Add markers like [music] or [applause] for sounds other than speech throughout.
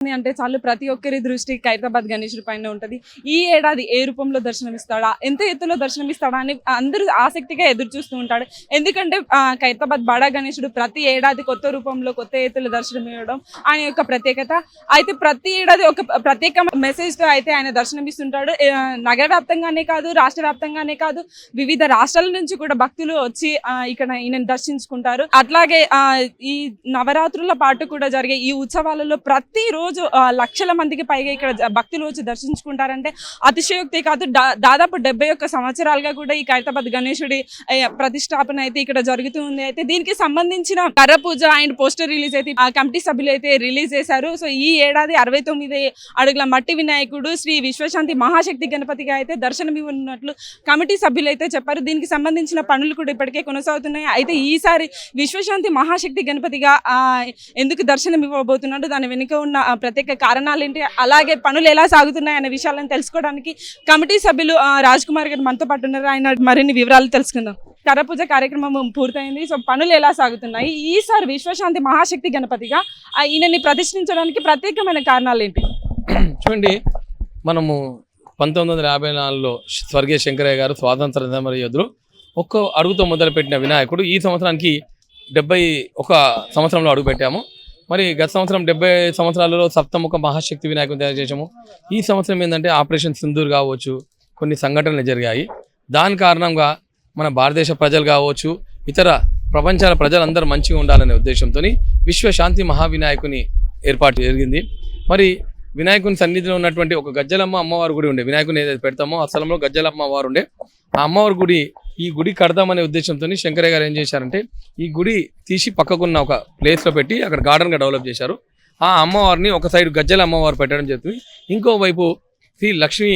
అంటే చాలు ప్రతి ఒక్కరి దృష్టి ఖైరతాబాద్ గణేశుడి పైన ఉంటుంది. ఈ ఏడాది ఏ రూపంలో దర్శనమిస్తాడా? ఎంత ఎత్తులో దర్శనమిస్తాడా అని అందరూ ఆసక్తిగా ఎదురు చూస్తూ ఉంటాడు. ఎందుకంటే ఆ, ఖైరతాబాద్ బడా గణేశుడు ప్రతి ఏడాది కొత్త రూపంలో కొత్త ఎత్తులో దర్శనం ఇవ్వడం ఆయన యొక్క ప్రత్యేకత. అయితే ప్రతి ఏడాది ఒక ప్రత్యేక మెసేజ్తో అయితే ఆయన దర్శనమిస్తుంటాడు. నగర వ్యాప్తంగానే కాదు రాష్ట్ర వ్యాప్తంగానే కాదు వివిధ రాష్ట్రాల నుంచి కూడా భక్తులు వచ్చి ఇక్కడ ఈయన దర్శించుకుంటారు. అట్లాగే ఆ, ఈ నవరాత్రుల పాటు కూడా జరిగే ఈ ఉత్సవాలలో ప్రతిరోజు రోజు లక్షల మందికి పైగా ఇక్కడ భక్తులు వచ్చి దర్శించుకుంటారంటే అతిశయోక్తి కాదు. దాదాపు డెబ్బై ఒక్క సంవత్సరాలుగా కూడా ఈ ఖైరతాబాద్ గణేశుడి ప్రతిష్టాపన అయితే ఇక్కడ జరుగుతూ ఉంది. అయితే దీనికి సంబంధించిన కర్ర పూజ అండ్ పోస్టర్ రిలీజ్ అయితే ఆ కమిటీ సభ్యులు అయితే రిలీజ్ చేశారు. సో ఈ ఏడాది అరవై తొమ్మిది అడుగుల మట్టి వినాయకుడు శ్రీ విశ్వశాంతి మహాశక్తి గణపతిగా అయితే దర్శనం ఇవ్వనున్నట్లు కమిటీ సభ్యులు అయితే చెప్పారు. దీనికి సంబంధించిన పనులు కూడా ఇప్పటికే కొనసాగుతున్నాయి. అయితే ఈసారి విశ్వశాంతి మహాశక్తి గణపతిగా ఎందుకు దర్శనం ఇవ్వబోతున్నాడు దాని వెనుక ఉన్న ప్రత్యేక కారణాలు ఏంటి అలాగే పనులు ఎలా సాగుతున్నాయి అనే విషయాలను తెలుసుకోవడానికి కమిటీ సభ్యులు ఆ, రాజ్ కుమార్ గారు మనతో పాటు ఉన్నారు. ఆయన మరిన్ని వివరాలు తెలుసుకుందాం. కరపూజ కార్యక్రమం పూర్తయింది. సో పనులు ఎలా సాగుతున్నాయి? ఈసారి విశ్వశాంతి మహాశక్తి గణపతిగా ఈయనని ప్రతిష్ఠించడానికి ప్రత్యేకమైన కారణాలు ఏంటి చూడండి మనము పంతొమ్మిది వందల యాభై నాలుగులో స్వర్గీయ శంకరయ్య గారు స్వాతంత్ర సమర యోధులు. ఒక్క అడుగుతో మొదలుపెట్టిన వినాయకుడు ఈ సంవత్సరానికి డెబ్బై ఒక సంవత్సరంలో అడుగుపెట్టాము. మరి గత సంవత్సరం డెబ్బై సంవత్సరాలలో సప్తముఖ మహాశక్తి వినాయకుని తయారు చేసాము ఈ సంవత్సరం ఏంటంటే ఆపరేషన్ సింధూర్ కావచ్చు కొన్ని సంఘటనలు జరిగాయి. దాని కారణంగా మన భారతదేశ ప్రజలు కావచ్చు ఇతర ప్రపంచాల ప్రజలందరూ మంచిగా ఉండాలనే ఉద్దేశంతో విశ్వశాంతి మహావినాయకుని ఏర్పాటు జరిగింది. మరి వినాయకుని సన్నిధిలో ఉన్నటువంటి ఒక గజ్జలమ్మ అమ్మవారి గుడి ఉండే వినాయకుని ఏదైతే పెడతామో ఆ స్థలంలో గజ్జలమ్మ వారు ఉండే. ఆ అమ్మవారి గుడి ఈ గుడి కడదామనే ఉద్దేశంతో శంకరయ్య గారు ఏం చేశారంటే ఈ గుడి తీసి పక్కకున్న ఒక ప్లేస్లో పెట్టి అక్కడ గార్డెన్గా డెవలప్ చేశారు. ఆ అమ్మవారిని ఒక సైడ్ గజ్జల అమ్మవారు పెట్టడం జరుగుతుంది. ఇంకోవైపు శ్రీ లక్ష్మీ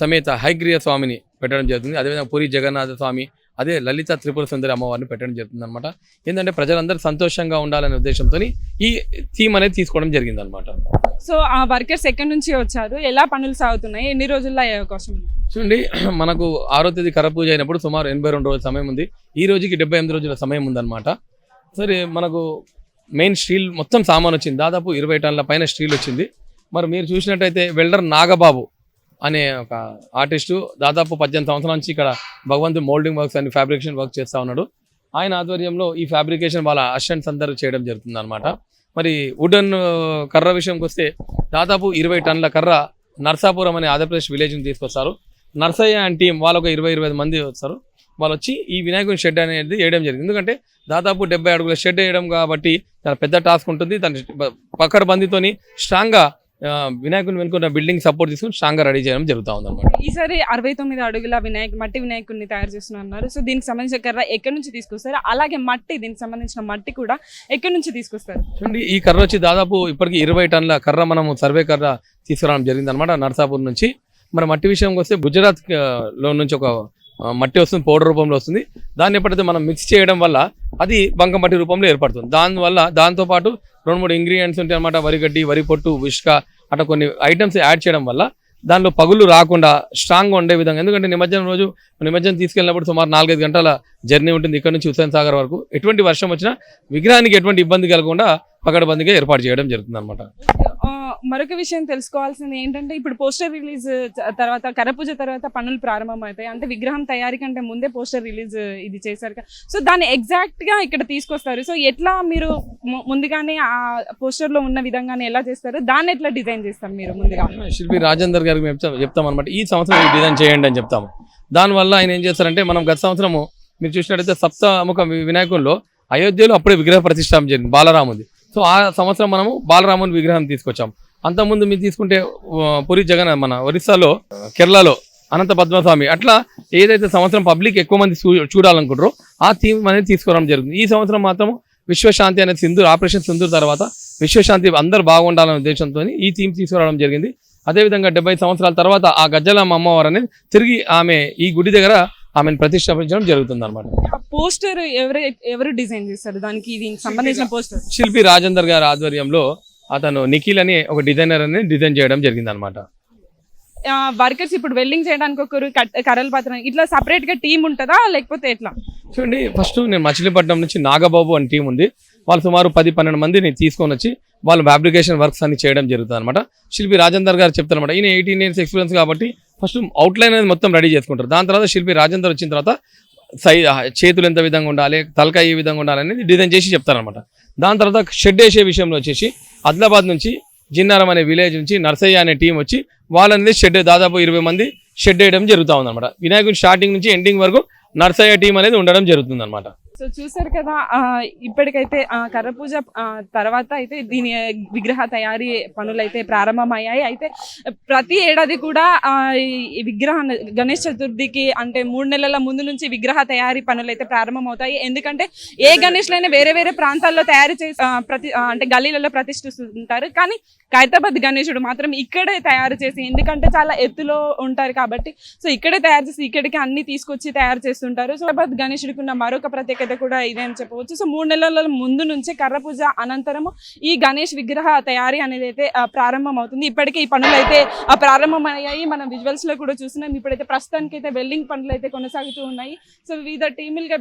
సమేత హైగ్రీయ స్వామిని పెట్టడం జరుగుతుంది. అదేవిధంగా పూరి జగన్నాథ స్వామి అదే లలిత త్రిపుర సుందరి అమ్మవారిని పెట్టడం జరుగుతుంది అనమాట ఏంటంటే ప్రజలందరూ సంతోషంగా ఉండాలనే ఉద్దేశంతో ఈ థీమ్ అనేది తీసుకోవడం జరిగింది అనమాట సో ఆ వర్కర్స్ ఎక్కడి నుంచి వచ్చారు? ఎలా పనులు సాగుతున్నాయి? ఎన్ని రోజుల్లో అయ్యే అవకాశం? ఉంది చూడండి [clears throat] మనకు ఆరో తేదీ కర పూజ అయినప్పుడు సుమారు ఎనభై రెండు రోజుల సమయం ఉంది. ఈ రోజుకి డెబ్బై ఎనిమిది రోజుల సమయం ఉందన్నమాట. సరే మనకు మెయిన్ స్టీల్ మొత్తం సామాన్ వచ్చింది. దాదాపు ఇరవై టన్నుల పైన స్టీల్ వచ్చింది. మరి మీరు చూసినట్టయితే వెల్డర్ నాగబాబు అనే ఒక ఆర్టిస్టు దాదాపు పద్దెనిమిది సంవత్సరాల నుంచి ఇక్కడ భగవంతు మోల్డింగ్ వర్క్స్ అని ఫ్యాబ్రికేషన్ వర్క్ చేస్తూ ఉన్నాడు. ఆయన ఆధ్వర్యంలో ఈ ఫ్యాబ్రికేషన్ వాళ్ళ అసిస్టెంట్స్ అందరూ చేయడం జరుగుతుంది అనమాట మరి వుడన్ కర్ర విషయంకి వస్తే దాదాపు ఇరవై టన్నుల కర్ర నర్సాపురం అనే ఆంధ్రప్రదేశ్ విలేజ్ని తీసుకొస్తారు. నర్సయ్య అండ్ టీం వాళ్ళు ఒక ఇరవై ఇరవై ఐదు మంది వస్తారు. వాళ్ళు వచ్చి ఈ వినాయకుని షెడ్ అనేది వేయడం జరిగింది. ఎందుకంటే దాదాపు డెబ్బై అడుగుల షెడ్ వేయడం కాబట్టి చాలా పెద్ద టాస్క్ ఉంటుంది. దాని పక్కడ బందితోని స్ట్రాంగ్గా వినాయకుని వెనుకున్న బిల్డింగ్ సపోర్ట్ తీసుకుని స్ట్రాంగ్గా రెడీ చేయడం జరుగుతూ ఉందన్నమాట. ఈసారి అరవై తొమ్మిది అడుగుల వినాయక మట్టి వినాయకుడిని తయారు చేస్తున్నారు. సో దీనికి సంబంధించిన కర్ర ఎక్కడి నుంచి తీసుకొస్తారు? అలాగే మట్టి దీనికి సంబంధించిన మట్టి కూడా ఎక్కడి నుంచి తీసుకొస్తారు? చూడండి ఈ కర్ర వచ్చి దాదాపు ఇప్పటికి ఇరవై టన్నుల కర్ర మనము సర్వే కర్ర తీసుకురావడం జరిగింది అనమాట నర్సాపూర్ నుంచి. మరి మట్టి విషయంకి వస్తే గుజరాత్లో నుంచి ఒక మట్టి వస్తుంది పౌడర్ రూపంలో వస్తుంది. దాన్ని ఎప్పుడైతే మనం మిక్స్ చేయడం వల్ల అది బంక మట్టి రూపంలో ఏర్పడుతుంది. దానివల్ల దాంతోపాటు రెండు మూడు ఇంగ్రీడియంట్స్ ఉంటాయి అనమాట వరిగడ్డి వరి పొట్టు ఉష్క అట్లా కొన్ని ఐటమ్స్ యాడ్ చేయడం వల్ల దానిలో పగులు రాకుండా స్ట్రాంగ్గా ఉండే విధంగా. ఎందుకంటే నిమజ్జనం రోజు నిమజ్జనం తీసుకెళ్ళినప్పుడు సుమారు నాలుగైదు గంటల జర్నీ ఉంటుంది ఇక్కడ నుంచి హుస్సేన్ సాగర్ వరకు. ఎటువంటి వర్షం వచ్చినా విగ్రహానికి ఎటువంటి ఇబ్బంది కలగకుండా పకడ్బందీగా ఏర్పాటు చేయడం జరుగుతుంది అనమాట మరొక విషయం తెలుసుకోవాల్సింది ఏంటంటే ఇప్పుడు పోస్టర్ రిలీజ్ తర్వాత కరపూజ తర్వాత పనులు ప్రారంభమవుతాయి. అంటే విగ్రహం తయారీ కంటే ముందే పోస్టర్ రిలీజ్ ఇది చేశారు. సో దాన్ని ఎగ్జాక్ట్గా ఇక్కడ తీసుకొస్తారు. సో ఎట్లా మీరు ముందుగానే ఆ పోస్టర్లో ఉన్న విధంగానే ఎలా చేస్తారు? దాన్ని ఎట్లా డిజైన్ చేస్తారు మీరు ముందుగా? శిల్పి రాజేందర్ గారికి మేము చెప్తాం అనమాట ఈ సంవత్సరం ఈ డిజైన్ చేయండి అని చెప్తాము. దానివల్ల ఆయన ఏం చేస్తారంటే మనం గత సంవత్సరము మీరు చూసినట్టయితే సప్తముఖ వినాయకుల్లో అయోధ్యలో అప్పుడే విగ్రహ ప్రతిష్టాపన జరిగింది. బాలరాముది. సో ఆ సంవత్సరం మనము బాలరాముని విగ్రహం తీసుకొచ్చాం. అంతకుముందు మీరు తీసుకుంటే పురి జగన్ మన ఒరిస్సాలో కేరళలో అనంత పద్మస్వామి. అట్లా ఏదైతే సంవత్సరం పబ్లిక్ ఎక్కువ మంది చూ- చూడాలనుకుంటారో ఆ థీమ్ అనేది తీసుకురావడం జరుగుతుంది. ఈ సంవత్సరం మాత్రం విశ్వశాంతి అనే సింధూర్ ఆపరేషన్ సింధూర్ తర్వాత విశ్వశాంతి అందరూ బాగుండాలనే ఉద్దేశంతో ఈ థీమ్ తీసుకురావడం జరిగింది. అదేవిధంగా డెబ్బై సంవత్సరాల తర్వాత ఆ గజ్జలమ్మ అమ్మవారు అనేది తిరిగి ఆమె ఈ గుడి దగ్గర ఆమెను ప్రతిష్టాపించడం జరుగుతుంది అనమాట పోస్టర్ ఎవరు ఎవరు డిజైన్ చేస్తారు? దానికి దీనికి సంబంధించిన పోస్టర్. శిల్పి రాజేందర్ గారి ఆధ్వర్యంలో అతను నిఖిల్ అని ఒక డిజైనర్ అని డిజైన్ చేయడం జరిగింది అనమాట వర్కర్స్ ఇప్పుడు వెల్డింగ్ చేయడానికి ఒకరు కర్రల పాత్ర ఇట్లా సపరేట్గా టీం ఉంటుందా? లేకపోతే ఎట్లా? చూడండి ఫస్ట్ నేను మచిలీపట్నం నుంచి నాగబాబు అని టీం ఉంది. వాళ్ళు సుమారు పది పన్నెండు మందిని తీసుకొని వచ్చి వాళ్ళు ఫ్యాబ్రికేషన్ వర్క్స్ అన్ని చేయడం జరుగుతుంది అనమాట శిల్పి రాజేందర్ గారు చెప్తారు అనమాట ఈయన ఎయిటీన్ ఇయర్స్ ఎక్స్పీరియన్స్ కాబట్టి ఫస్ట్ అవుట్లైన్ అనేది మొత్తం రెడీ చేసుకుంటారు. దాని తర్వాత శిల్పి రాజేందర్ వచ్చిన తర్వాత సై చేతులు ఎంత విధంగా ఉండాలి తలక ఏ విధంగా ఉండాలి అనేది డిజైన్ చేసి చెప్తారనమాట దాని తర్వాత షెడ్ వేసే విషయంలో వచ్చేసి ఆదిలాబాద్ నుంచి జిన్నారం అనే విలేజ్ నుంచి నర్సయ్య అనే టీం వచ్చి వాళ్ళనేది షెడ్ దాదాపు ఇరవై మంది షెడ్ వేయడం జరుగుతూ ఉందన్నమాట. వినాయకుడి స్టార్టింగ్ నుంచి ఎండింగ్ వరకు నర్సయ్య టీం అనేది ఉండడం జరుగుతుంది అనమాట సో చూసారు కదా ఇప్పటికైతే ఆ, కర్ర పూజ ఆ, తర్వాత అయితే దీని విగ్రహ తయారీ పనులు అయితే ప్రారంభమయ్యాయి. అయితే ప్రతి ఏడాది కూడా ఈ విగ్రహ గణేష్ చతుర్థికి అంటే మూడు నెలల ముందు నుంచి విగ్రహ తయారీ పనులు అయితే ప్రారంభమవుతాయి. ఎందుకంటే ఏ గణేష్లైనా వేరే వేరే ప్రాంతాల్లో తయారు చేసి ప్రతి అంటే గల్లీలలో ప్రతిష్ఠిస్తుంటారు. కానీ ఖైతాబాద్ గణేశుడు మాత్రం ఇక్కడే తయారు చేసి ఎందుకంటే చాలా ఎత్తులో ఉంటారు కాబట్టి సో ఇక్కడే తయారు చేసి ఇక్కడికి అన్ని తీసుకొచ్చి తయారు చేస్తుంటారు. సో ఖైరతాబాద్ గణేశుడికి ఉన్న మరొక ప్రత్యేకత కూడా ఇదే అని చెప్పవచ్చు. సో మూడు నెలల ముందు నుంచే కర్ర పూజ అనంతరము ఈ గణేష్ విగ్రహ తయారీ అనేది అయితే ప్రారంభం అవుతుంది ఇప్పటికే ఈ పనులు అయితే ప్రారంభమయ్యాయి. మనం విజువల్స్లో కూడా చూస్తున్నాం. ఇప్పుడైతే ప్రస్తుతానికి అయితే వెల్డింగ్ పనులు అయితే కొనసాగుతూ ఉన్నాయి. సో వివిధ టీములుగా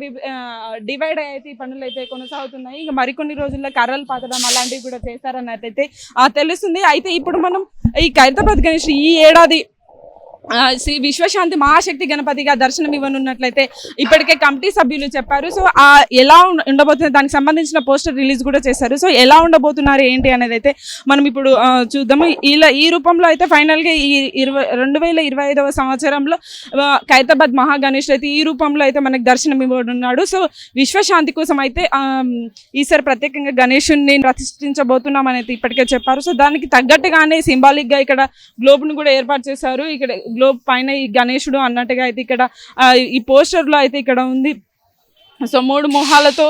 డివైడ్ అయితే ఈ పనులు అయితే కొనసాగుతున్నాయి. ఇంకా మరికొన్ని రోజుల్లో కర్రలు పాతడం అలాంటివి కూడా చేస్తారన్నట్టు అయితే తెలుస్తుంది. అయితే ఇప్పుడు మనం ఈ ఖైరతాబాద్ గణేష్ ఈ ఏడాది శ్రీ విశ్వశాంతి మహాశక్తి గణపతిగా దర్శనం ఇవ్వనున్నట్లయితే ఇప్పటికే కమిటీ సభ్యులు చెప్పారు. సో ఆ ఎలా ఉండబోతుంది దానికి సంబంధించిన పోస్టర్ రిలీజ్ కూడా చేశారు. సో ఎలా ఉండబోతున్నారు ఏంటి అనేది అయితే మనం ఇప్పుడు చూద్దాము. ఇలా ఈ రూపంలో అయితే ఫైనల్గా ఈ ఇరవై రెండు వేల ఇరవై ఐదవ సంవత్సరంలో ఖైతాబాద్ మహాగణేష్ అయితే ఈ రూపంలో అయితే మనకు దర్శనం ఇవ్వనున్నాడు. సో విశ్వశాంతి కోసం అయితే ఈసారి ప్రత్యేకంగా గణేషుని ప్రతిష్ఠించబోతున్నాం అయితే ఇప్పటికే చెప్పారు. సో దానికి తగ్గట్టుగానే సింబాలిక్గా ఇక్కడ గ్లోబ్ను కూడా ఏర్పాటు చేశారు. ఇక్కడ గ్లోబ్ పైన ఈ గణేశుడు అన్నట్టుగా అయితే ఇక్కడ ఆ, ఈ పోస్టర్లో అయితే ఇక్కడ ఉంది. సో మూడు మొహాలతో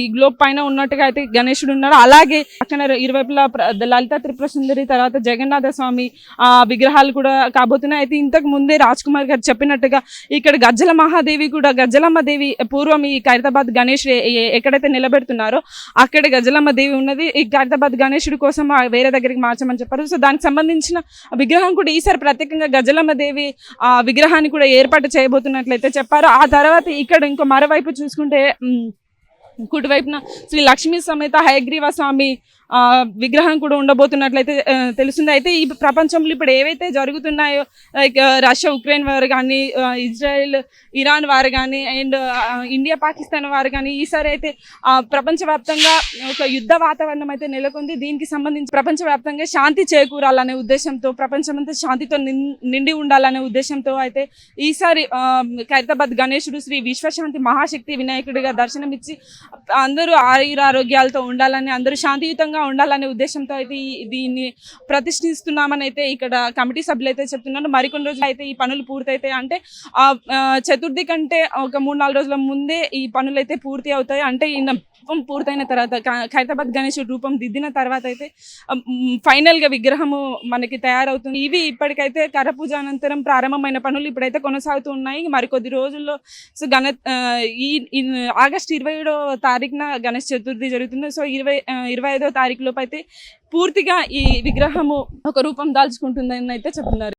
ఈ గ్లోబ్ పైన ఉన్నట్టుగా అయితే గణేశుడు ఉన్నాడు. అలాగే పక్కన ఇరువైపులా లలిత త్రిపుర సుందరి తర్వాత జగన్నాథ స్వామి ఆ విగ్రహాలు కూడా కాబోతున్నాయి. అయితే ఇంతకు ముందే రాజ్ కుమార్ గారు చెప్పినట్టుగా ఇక్కడ గజ్జల మహాదేవి కూడా గజ్జలమ్మ దేవి పూర్వం ఈ ఖైరతాబాద్ గణేష్ ఎక్కడైతే నిలబెడుతున్నారో అక్కడ గజలమ్మ దేవి ఉన్నది. ఈ ఖైరతాబాద్ గణేశుడి కోసం వేరే దగ్గరికి మార్చమని చెప్పారు. సో దానికి సంబంధించిన విగ్రహం కూడా ఈసారి ప్రత్యేకంగా గజలమ్మ దేవి ఆ విగ్రహాన్ని కూడా ఏర్పాటు చేయబోతున్నట్లయితే చెప్పారు. ఆ తర్వాత ఇక్కడ ఇంకో మరోవైపు చూసుకుంటే కుడివైపున శ్రీ లక్ష్మీ సమేత హయగ్రీవ స్వామి ఆ, విగ్రహం కూడా ఉండబోతున్నట్లయితే ఆ, తెలుస్తుంది. అయితే ఈ ప్రపంచంలో ఇప్పుడు ఏవైతే జరుగుతున్నాయో లైక్ రష్యా ఉక్రెయిన్ వారు కానీ ఇజ్రాయెల్ ఇరాన్ వారు కానీ అండ్ ఇండియా పాకిస్తాన్ వారు కానీ ఈసారి అయితే ప్రపంచవ్యాప్తంగా ఒక యుద్ధ వాతావరణం అయితే నెలకొంది. దీనికి సంబంధించి ప్రపంచవ్యాప్తంగా శాంతి చేకూరాలనే ఉద్దేశంతో ప్రపంచమంతా శాంతితో నిండి ఉండాలనే ఉద్దేశంతో అయితే ఈసారి ఖైరతాబాద్ గణేశుడు శ్రీ విశ్వశాంతి మహాశక్తి వినాయకుడిగా దర్శనమిచ్చి అందరూ ఆయుర ఆరోగ్యాలతో ఉండాలని అందరూ శాంతియుతంగా ఉండాలనే ఉద్దేశంతో అయితే దీన్ని ప్రతిష్ఠిస్తున్నామని అయితే ఇక్కడ కమిటీ సభ్యులు అయితే చెప్తున్నారు. మరికొన్ని రోజులు అయితే ఈ పనులు పూర్తయితాయి. అంటే ఆ చతుర్థి కంటే ఒక మూడు నాలుగు రోజుల ముందే ఈ పనులు అయితే పూర్తి అవుతాయి. అంటే రూపం పూర్తయిన తర్వాత ఖైరతాబాద్ గణేశుడు రూపం దిద్దిన తర్వాత అయితే ఫైనల్గా విగ్రహము మనకి తయారవుతుంది. ఇవి ఇప్పటికైతే కరపూజ అనంతరం ప్రారంభమైన పనులు ఇప్పుడైతే కొనసాగుతూ ఉన్నాయి. మరికొద్ది రోజుల్లో సో గణ ఈ ఆగస్ట్ ఇరవై ఏడో తారీఖున గణేష్ చతుర్థి జరుగుతుంది. సో ఇరవై ఇరవై ఐదో తారీఖులోపు అయితే పూర్తిగా ఈ విగ్రహము ఒక రూపం దాల్చుకుంటుందని అయితే చెప్తున్నారు.